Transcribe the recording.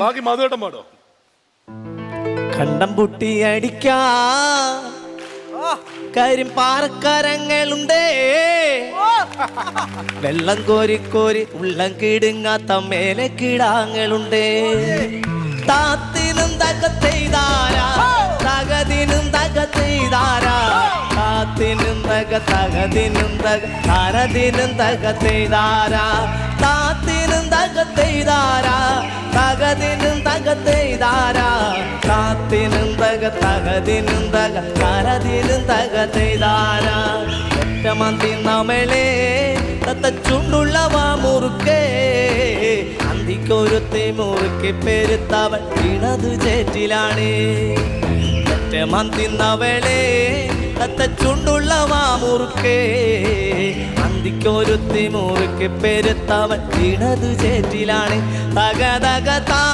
ബാക്കി മധുവേട്ടൻ പാടോ? കണ്ടം പൊട്ടി അടിക്കാ കാര്യം പാറക്കാരങ്ങളുണ്ട്. വെള്ളം കോരി കോരി ഉള്ളം കിടുങ്ങാത്ത മേലെ കിടാങ്ങളുണ്ട്. താത്തിനും തകത്തെയ്താരാ തകതിനും തകത്തെയ്താരാ താത്തിനും തക തകതിനും തക താരതിനും തകത്തെയ്താരാ തക തകതിനും തക താരതിനും തകത്തെയ്താരാ ഒറ്റമന്തി നമ്മളെ തത്തച്ചുണ്ടുള്ളവ മുറുക്കേ. അന്തിക്കൊരുത്തി മുറുക്കി പെരുത്തവൾ ഇണതു ചേറ്റിലാണ്. ഒറ്റമന്തിന്നവളെ തത്തച്ചുണ്ടുള്ളവ മുറുക്കേ. അന്തിക്കൊരുത്തി മുറുക്കി പെരുത്തവൾ വീണതു ചേറ്റിലാണ്. തക തക താ